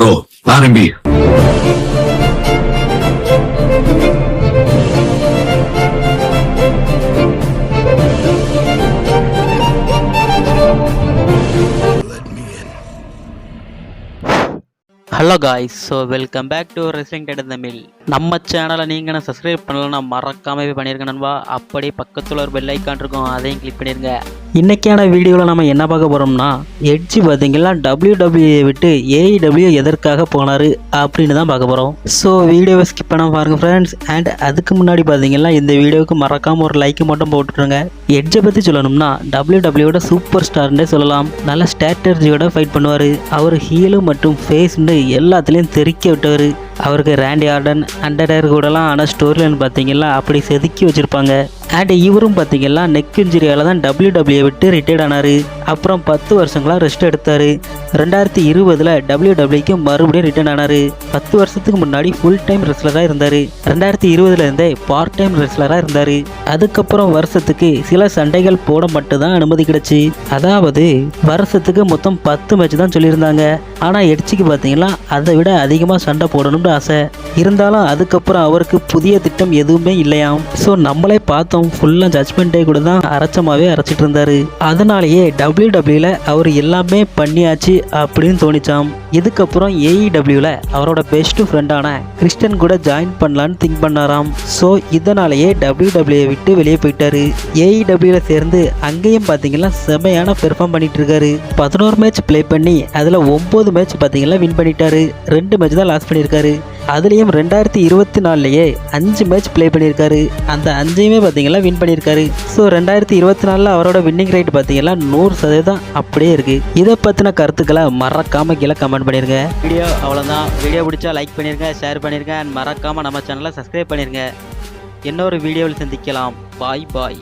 Row ஆரம்பி hello guys so welcome back to wrestling dead Tamil நம்ம சேனலை நீங்கள் நான் சப்ஸ்கிரைப் பண்ணலன்னா மறக்காமவே போய் நண்பா. அப்படியே பக்கத்தில் ஒரு பெல் ஐக்கான் இருக்கும் அதையும் கிளிக் பண்ணிருங்க. இன்றைக்கான வீடியோவில் நம்ம என்ன பார்க்க போகிறோம்னா எட்ஜி பார்த்தீங்கன்னா WWE விட்டு ஏஇடபிள்யூ எதற்காக போனார் அப்படின்னு தான் பார்க்க போகிறோம் ஸோ வீடியோவை ஸ்கிப் பண்ணாம பாருங்கள் ஃப்ரெண்ட்ஸ் அண்ட் அதுக்கு முன்னாடி பார்த்தீங்கன்னா இந்த வீடியோவுக்கு மறக்காமல் ஒரு லைக் மட்டும் போட்டுருங்க எட்ஜை பற்றி சொல்லணும்னா டபிள்யூடபிள்யூட சூப்பர் ஸ்டார்னே சொல்லலாம். நல்ல ஸ்ட்ராட்டர்ஜியோட ஃபைட் பண்ணுவார். அவர் ஹீலு மற்றும் ஃபேஸ்னு எல்லாத்துலேயும் தெறிக்க விட்டவர். அவருக்கு ரேண்டி ஆர்டன் அண்டர்டர் கூடலாம் ஆனால் ஸ்டோரிலைன் பார்த்தீங்கன்னா அப்படி செதுக்கி வச்சுருப்பாங்க. அண்ட் இவரும் பார்த்தீங்கன்னா நெக் இன்ஜுரியால் தான் டபிள்யூ விட்டு ரிட்டையர்ட் ஆனார். அப்புறம் பத்து வருஷங்களாக ரெஸ்ட் எடுத்தார். ரெண்டாயிரத்தி இருபதில் டபிள்யூடபிள்யூக்கு மறுபடியும் ரிட்டர்ன் ஆனார். பத்து வருஷத்துக்கு முன்னாடி ஃபுல் டைம் ரெஸ்லராக இருந்தார். ரெண்டாயிரத்தி இருபதுல இருந்தே பார்ட் டைம் ரெஸ்லராக இருந்தார். அதுக்கப்புறம் வருஷத்துக்கு சில சண்டைகள் போட மட்டும்தான் அனுமதி கிடைச்சி. அதாவது வருஷத்துக்கு மொத்தம் பத்து மேட்ச் தான் சொல்லியிருந்தாங்க. ஆனால் எட்சிக்கு பார்த்தீங்கன்னா அதை விட அதிகமாக சண்டை போடணும்னு ஆசை. இருந்தாலும் அதுக்கப்புறம் அவருக்கு புதிய திட்டம் எதுவுமே இல்லையாம். ஸோ நம்மளே பார்த்தோம் ஃபுல்லாக ஜட்மெண்ட் டே கூட தான் அரைச்சமாகவே அரைச்சிட்டு இருந்தாரு. அதனாலேயே டபிள்யூ டபிள்யூல அவர் எல்லாமே பண்ணியாச்சு அப்படின்னு தோணிச்சாம். இதுக்கப்புறம் ஏஇடபிள்யூவில் அவரோட பெஸ்ட் ஃப்ரெண்டான கிறிஸ்டன் கூட ஜாயின் பண்ணலான்னு திங்க் பண்ணாராம். ஸோ இதனாலேயே டபிள்யூ டபிள்யூ விட்டு வெளியே போயிட்டாரு. ஏஇடபிள்யூவில் சேர்ந்து அங்கேயும் பார்த்தீங்கன்னா செமையான பெர்ஃபார்ம் பண்ணிட்டு இருக்காரு. பதினோரு மேட்ச் ப்ளே பண்ணி அதில் ஒம்பது மேட்ச் பார்த்தீங்கன்னா வின் பண்ணிட்டாரு. ரெண்டு மேட்ச் தான் லாஸ் பண்ணியிருக்காரு. அதுலேயும் ரெண்டாயிரத்தி இருபத்தி நாலுலேயே அஞ்சு மேட்ச் ப்ளே பண்ணியிருக்காரு. அந்த அஞ்சையுமே பார்த்தீங்கன்னா வின் பண்ணியிருக்காரு. ஸோ ரெண்டாயிரத்தி இருபத்தி நாலில் அவரோட வின்னிங் ரேட் பார்த்தீங்கன்னா நூறு சதவீதம் அப்படியே இருக்குது இதை பற்றின கருத்துக்களை மறக்காமல் கீழே கமெண்ட் பண்ணிருங்க. வீடியோ அவ்வளோதான் வீடியோ பிடிச்சா லைக் பண்ணிருங்க ஷேர் பண்ணிருங்க அண்ட் மறக்காமல் நம்ம சேனலை சப்ஸ்கிரைப் பண்ணிருங்க. இன்னொரு வீடியோவில் சந்திக்கலாம். பாய் பாய்